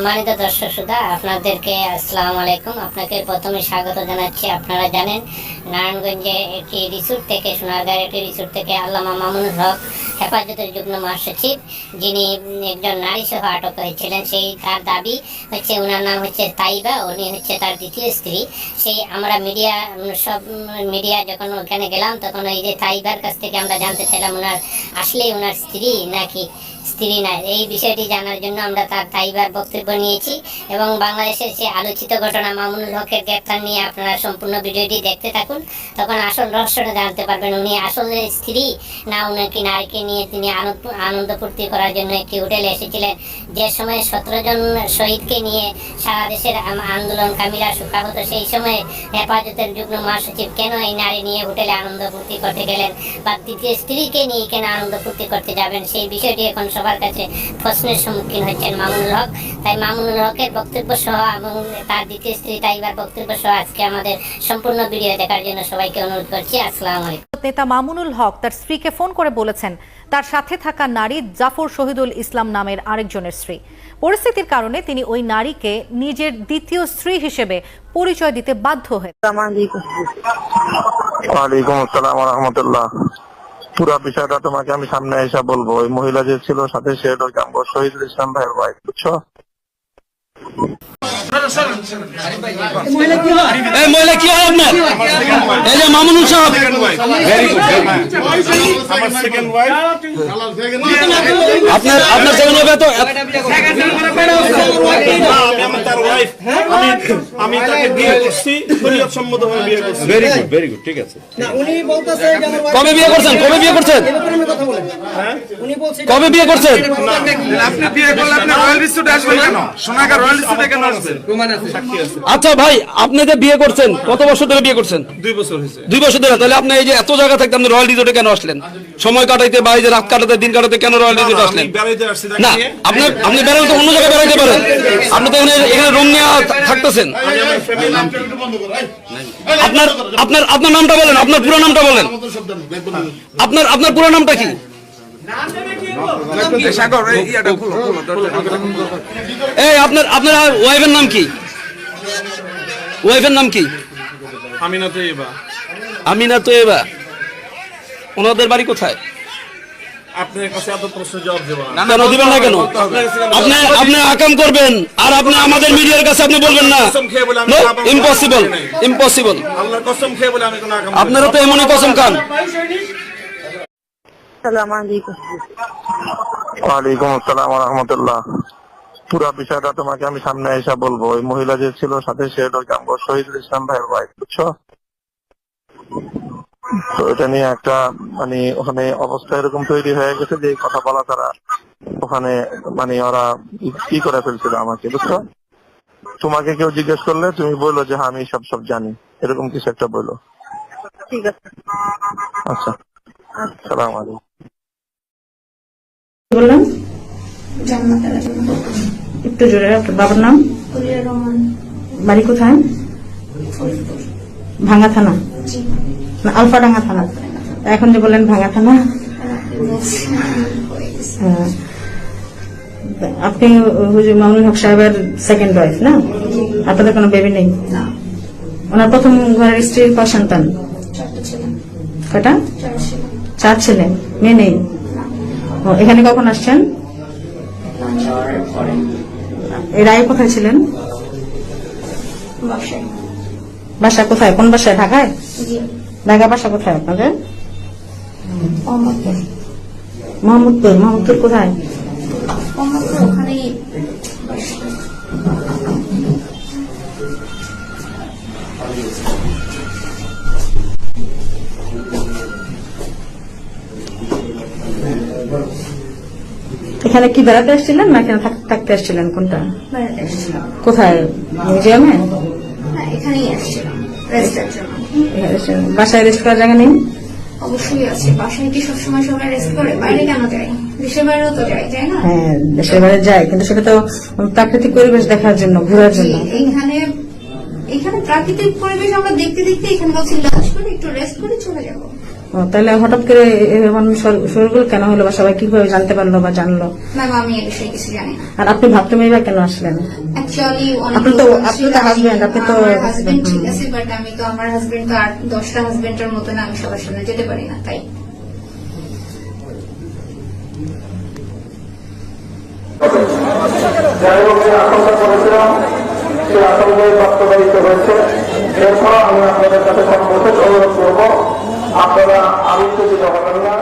সম্মানিত দর্শক শ্রোতা, আপনাদেরকে আসসালামু আলাইকুম। আপনাকে প্রথমে স্বাগত জানাচ্ছি। আপনারা জানেন, নারায়ণগঞ্জে একটি রিসোর্ট থেকে, সোনারগাঁয়ের একটি রিসোর্ট থেকে আল্লামা মামুনুর হক হেফাজতের যুগ্ম মহাসচিব, যিনি একজন নারী সহ আটক হয়েছিলেন, সেই তার দাবি হচ্ছে ওনার নাম হচ্ছে তাইবা, উনি হচ্ছে তার দ্বিতীয় স্ত্রী। সেই আমরা মিডিয়া, সব মিডিয়া যখন ওখানে গেলাম, তখন ওই যে তাইবার কাছ থেকে আমরা জানতে চাইলাম ওনার আসলেই ওনার স্ত্রী নাকি স্ত্রী না। এই বিষয়টি জানার জন্য আমরা তার তাইবার বক্তব্য নিয়েছি এবং বাংলাদেশের যে আলোচিত ঘটনা মামুনুল হকের গ্রেপ্তার নিয়ে আপনারা সম্পূর্ণ ভিডিওটি দেখতে থাকুন। তখন আসল রহস্যটা জানতে পারবেন উনি আসলে স্ত্রী না উনাকে নারীকে নিয়ে তিনি আনন্দ ফুর্তি করার জন্য একটি হোটেলে এসেছিলেন। যে সময় সতেরো জন শহীদকে নিয়ে সারা দেশের আম- আন্দোলনকামীরা সুখাহত সেই সময় হেফাজতের যুগ্ম মহাসচিব কেন এই নারী নিয়ে হোটেলে আনন্দ ফুর্তি করতে গেলেন বা দ্বিতীয় স্ত্রীকে নিয়ে কেন আনন্দ ফুর্তি করতে যাবেন, সেই বিষয়টি এখন সবার কাছে প্রশ্নের সম্মুখীন হচ্ছেন মামুনুল হক। তাই মামুনুল হকের বক্তব্য সহ এবং তার দ্বিতীয় স্ত্রী তাইবার বক্তব্য সহ আজকে আমাদের সম্পূর্ণ ভিডিও দেখার জন্য সবাইকে অনুরোধ করছি। আসসালামু আলাইকুম। নেতা মামুনুল হক তার স্ত্রীকে ফোন করে বলেছেন তার সাথে থাকা নারী জাফর শহীদুল ইসলাম নামের আরেকজনের স্ত্রী। পরিস্থিতির কারণে তিনি ওই নারীকে নিজের দ্বিতীয় স্ত্রী হিসেবে পরিচয় দিতে বাধ্য হয়ে ওয়ালাইকুম আসসালাম রহমতুল্লাহ। পুরো বিষয়টা তোমাকে আমি সামনে এসে বলব। ওই মহিলা যে ছিল সাথে সে শহীদুল ইসলাম ভাইয়ের ভাই বুঝছ? মহিলা কি হয় আপনার? এই যে মামুনুল সাহেব। আপনার আপনার সেকেন্ড হবে তো আমি ওয়াইফ আমি আমি তাকে বিয়ে করছি শরীয়ত সম্মতভাবে বিয়ে করছি ভেরি গুড ভেরি গুড ঠিক আছে। কবে বিয়ে করছেন? কবে বিয়ে করছেন এরকম আমি কথা বলেন উনি বলছে কবে বিয়ে করছেন? আপনি বিয়ে করলে আপনি রয়্যাল রিসোর্টে আসবেন কেন? সোনাগা রয়্যাল রিসোর্টে কেন আসবেন আচ্ছা ভাই আপনি যে বিয়ে করছেন কত বছর ধরে বিয়ে করছেন? দুই বছর হয়েছে। দুই বছর ধরে তাহলে আপনি এই যে এত জায়গা থাকতে আপনি রয়্যাল রিসোর্টে কেন আসলেন? সময় কাটাইতে বা এই যে রাত কাটাতে দিন কাটাতে কেন রয়্যাল রিসোর্টে আসলেন? না। আপনি আপনি বেরোলে তো অন্য জায়গায় বেরোতে পারেন। আপনি তো এখানে এখানে রুম নিয়ে থাকতেছেন। আপনার আপনার আপনার নামটা বলেন আপনার পুরো নামটা বলেন। আপনার আপনার পুরো নামটা কি? এই আপনার আপনার ওয়াইফের নাম কি? ওয়াইফের নাম কি? আমি না তো এবার আমিনা তো এবার ওনাদের বাড়ি কোথায়? আপনার কাছে এত প্রশ্ন জবাব দেবো না। কেন দিবেন না কেন? আপনি আপনি আকাম করবেন আর আপনি আমাদের মিডিয়ার কাছে আপনি বলবেন না। কসম খেয়ে বলে আমি নো বাবা- ইম্পসিবল ইম্পসিবল আল্লাহর কসম খেয়ে বলে আমি কোনো আকাম আপনারা তো এমনই কসম খান। ওয়ালাইকুম আসসালাম রহমতুল্লাহ। পুরো বিষয়টা তোমাকে আমি সামনে এসে বলব। ওই মহিলা যে ছিল সাথে সে হলো শহীদুল ইসলাম ভাইয়ের ভাই বুঝছ? তো এটা নিয়ে একটা মানে ওখানে অবস্থা এরকম তৈরি হয়ে গেছে যে কথা বলা তারা ওখানে মানে ওরা কি করে ফেলছিল আমাকে বুঝছ? তোমাকে কেউ জিজ্ঞেস করলে তুমি বলল যে হ্যাঁ আমি সব সব জানি। এরকম কিছু একটা বলো। ঠিক আছে। আচ্ছা। সালাম আলাইকুম। বললাম? একটু জোরে আপনার বাবার নাম? বাড়ি কোথায়? ভাঙ্গা থানা? না আলফাডাঙ্গা থানা। এখন যে বললেন ভাঙ্গা থানা? হয়ে। আপনি হুজুর মামুন হক সাহেবের সেকেন্ড ওয়াইফ না? আপনাদের কোনো বেবি নেই? না। ওনার প্রথম ঘরের স্ত্রীর কয় সন্তান? কয়টা? চার ছেলে। মেয়ে নেই? এখানে কখন আসছেন? এর আগে কোথায় ছিলেন? বাসা কোথায়? কোন বাসায়? ঢাকায়? ঢাকা বাসা কোথায় আপনাদের? মোহাম্মদপুর। মোহাম্মদপুর। কোথায়? এখানে কি বেড়াতে আসছিলেন না এখানে থাক- থাকতে আসছিলেন কোনটা? কোথায়? মিউজিয়ামে? এখানেই আসছিলাম রেস্টের জন্য। এখানে এসে- বাসায় রেস্ট করার জায়গা নেই? অবশ্যই আছে। বাসায় কি সবসময় সবাই রেস্ট করে? বাইরে কেন যায় দেশের বাইরেও তো যায় তাই না? হ্যাঁ দেশের বাইরে যায় কিন্তু সেটা তো প্রাকৃতিক পরিবেশ দেখার জন্য ঘোরার জন্য। এখানে প্রাকৃতিক পরিবেশ আমরা দেখতে দেখতে এখানে লাঞ্চ করে একটু রেস্ট করে চলে যাব। তাহলে হঠাৎ করে এমন কেন হলো বা সবাই কীভাবে জানতে পারল বা জানলো? ম্যাম আমি এ বিষয়ে কিছু জানি না। আর আপনি ভাবতে মেয়েরা কেন আসলেন? অ্যাকচুয়ালি আপনি তো- আপনি তো husband, আপনি তো- হাজবেন্ড ঠিক আছে বাট আমি তো আমার হাজবেন্ড তো আর দশটা হাজবেন্ডের মতো না আমি সবার সামনে যেতে পারি না তাই। যাই হোক যে আশঙ্কা করেছিলাম সেই আশঙ্কায় বাস্তবায়িত হয়েছে। এরপর আমি আপনাদের কাছে সর্বশেষ অনুরোধ করব আপনারা আনন্দিত হবেন না।